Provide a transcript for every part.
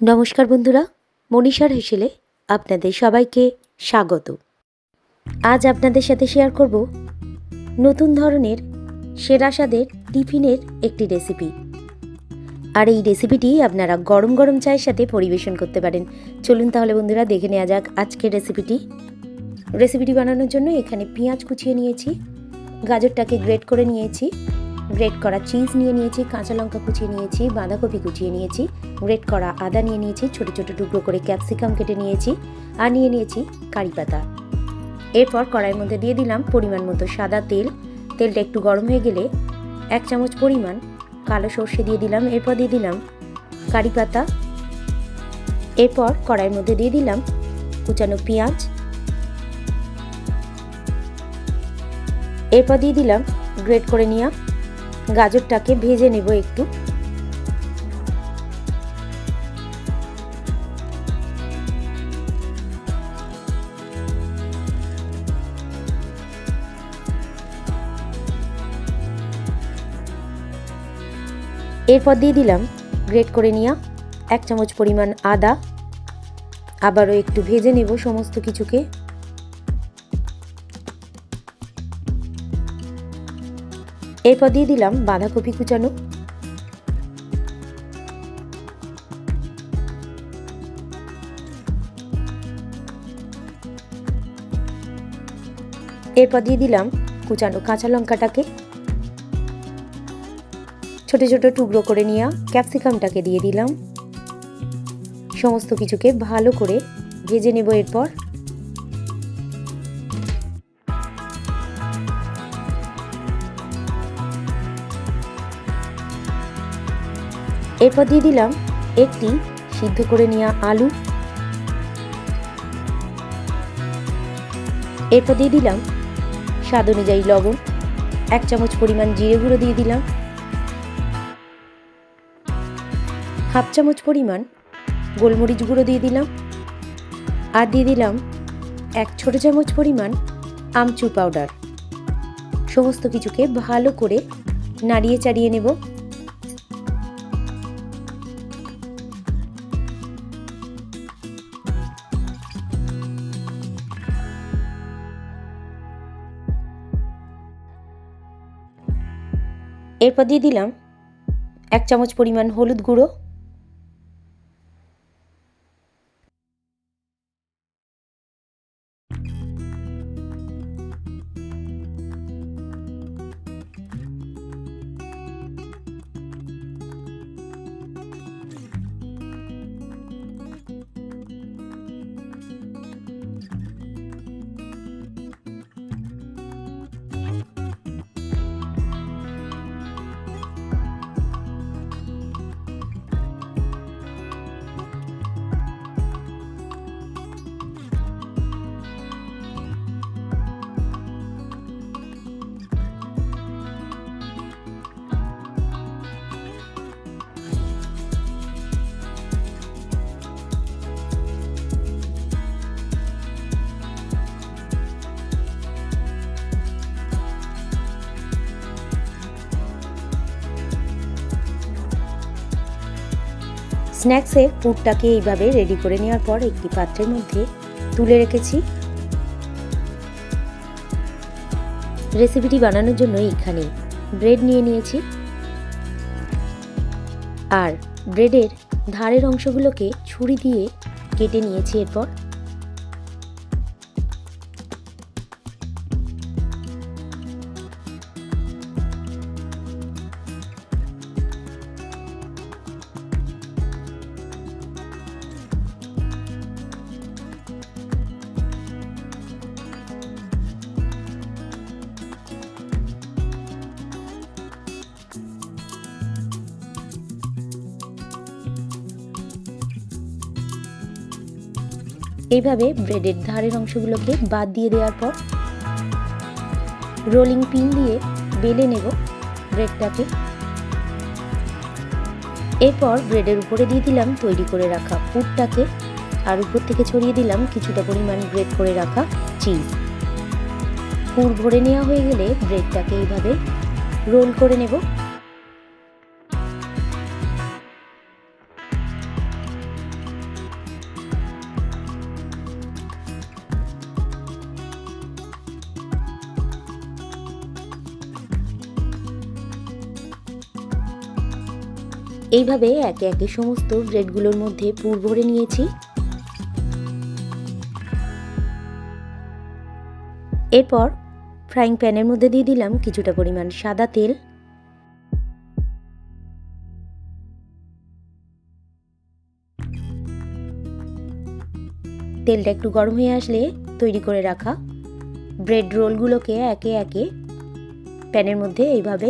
নমস্কার বন্ধুরা, মনীষার হেসেলে আপনাদের সবাইকে স্বাগত। আজ আপনাদের সাথে শেয়ার করব নতুন ধরনের সেরা স্বাদের টিফিনের একটি রেসিপি আর এই রেসিপিটি আপনারা গরম গরম চায়ের সাথে পরিবেশন করতে পারেন। চলুন তাহলে বন্ধুরা, দেখে নেওয়া যাক আজকের রেসিপিটি রেসিপিটি বানানোর জন্য এখানে পেঁয়াজ কুচিয়ে নিয়েছি, গাজরটাকে গ্রেট করে নিয়েছি। গ্রেট করা চিজ নিয়ে নিয়েছি, কাঁচা লঙ্কা কুচিয়ে নিয়েছি, বাঁধাকপি কুচিয়ে নিয়েছি গ্রেট করা আদা নিয়ে নিয়েছি, ছোট ছোট টুকরো করে ক্যাপসিকাম কেটে নিয়েছি আর নিয়ে নিয়েছি কারি পাতা। এরপর কড়াইয়ের মধ্যে দিয়ে দিলাম পরিমাণ মতো সাদা তেল। তেলটা একটু গরম হয়ে গেলে এক চামচ পরিমাণ কালো সর্ষে দিয়ে দিলাম। এরপর দিয়ে দিলাম কারি পাতা। এরপর কড়াইয়ের মধ্যে দিয়ে দিলাম কুচানো পেঁয়াজ। এরপর দিয়ে দিলাম গ্রেট করে নেওয়া গাজরটাকে ভেজে নেব একটু। এরপর দিয়ে দিলাম গ্রেট করে নেওয়া এক চামচ পরিমাণ আদা। আবারও একটু ভেজে নেব সমস্ত কিছুকে। এরপর দিয়ে দিলাম বাঁধাকপি কুচানো। এরপর দিয়ে দিলাম কুচানো কাঁচা লঙ্কাটাকে। ছোট ছোট টুকরো করে নেওয়া ক্যাপসিকামটাকে দিয়ে দিলাম। সমস্ত কিছুকে ভালো করে ভেজে নেব এরপর। এরপর দিয়ে দিলাম একটি সিদ্ধ করে নেওয়া আলু। এরপর দিয়ে দিলাম স্বাদ অনুযায়ী লবণ, এক চামচ পরিমাণ জিরে গুঁড়ো দিয়ে দিলাম। হাফ চামচ পরিমাণ গোলমরিচ গুঁড়ো দিয়ে দিলাম। আর দিয়ে দিলাম এক ছোট চামচ পরিমাণ আমচুর পাউডার। সমস্ত কিছুকে ভালো করে নাড়িয়ে চাড়িয়ে নেব। এরপর দিয়ে দিলাম এক চামচ পরিমাণ হলুদ গুঁড়ো স্ন্যাক্সের পুরটাকে এইভাবে রেডি করে নেওয়ার পর একটি পাত্রের মধ্যে তুলে রেখেছি। রেসিপিটি বানানোর জন্য এখানে ব্রেড নিয়ে নিয়েছি। আর ব্রেডের ধারের অংশগুলোকে ছুরি দিয়ে কেটে নিয়েছি এরপর। এইভাবে ব্রেডের ধারের অংশগুলোকে বাদ দিয়ে দেওয়ার পর রোলিং পিন দিয়ে বেলে নেব ব্রেডটাকে। এরপর ব্রেডের উপরে দিয়ে দিলাম তৈরি করে রাখা পুরটাকে আর উপর থেকে ছড়িয়ে দিলাম কিছুটা পরিমাণ গ্রেড করে রাখা চিজ। পুর ভরে নেওয়া হয়ে গেলে ব্রেডটাকে এইভাবে রোল করে নেব। এইভাবে একে একে সমস্ত ব্রেডগুলোর মধ্যে পুর ভরে নিয়েছি। এরপর ফ্রাইং প্যানের মধ্যে দিয়ে দিলাম কিছুটা পরিমাণ সাদা তেল। তেলটা একটু গরম হয়ে আসলে তৈরি করে রাখা ব্রেড রোলগুলোকে একে একে প্যানের মধ্যে এইভাবে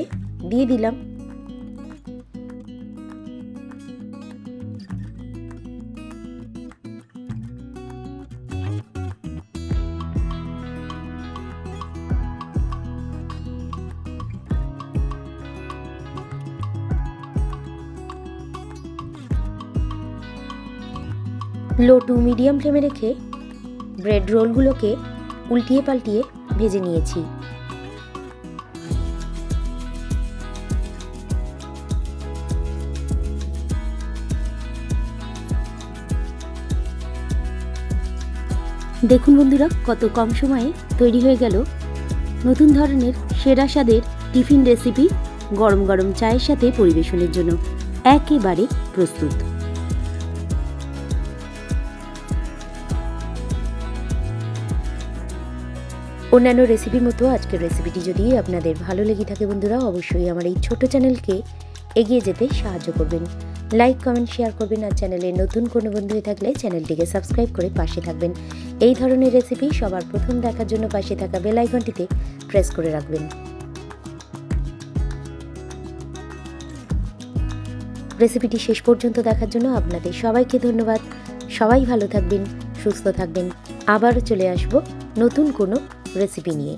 দিয়ে দিলাম। লো টু মিডিয়াম ফ্লেমে রেখে ব্রেড রোলগুলোকে উল্টিয়ে পাল্টিয়ে ভেজে নিয়েছি। দেখুন বন্ধুরা, কত কম সময়ে তৈরি হয়ে গেল নতুন ধরনের সেরা স্বাদের টিফিন রেসিপি গরম গরম চায়ের সাথে পরিবেশনের জন্য। একেবারে প্রস্তুত। অন্যান্য রেসিপির মতো আজকের রেসিপিটি যদি আপনাদের ভালো লেগে থাকে বন্ধুরা, অবশ্যই আমার এই ছোট চ্যানেলকে এগিয়ে যেতে সাহায্য করবেন। লাইক কমেন্ট শেয়ার করবেন আর চ্যানেলে নতুন কোনো বন্ধু হয়ে থাকলে চ্যানেলটিকে সাবস্ক্রাইব করে পাশে থাকবেন। এই ধরনের রেসিপি সবার প্রথম দেখার জন্য পাশে থাকা বেল আইকনটিতে প্রেস করে রাখবেন। রেসিপিটি শেষ পর্যন্ত দেখার জন্য আপনাদের সবাইকে ধন্যবাদ। সবাই ভালো থাকবেন, সুস্থ থাকবেন। আবার চলে আসব নতুন কোনো রেসিপি নিয়ে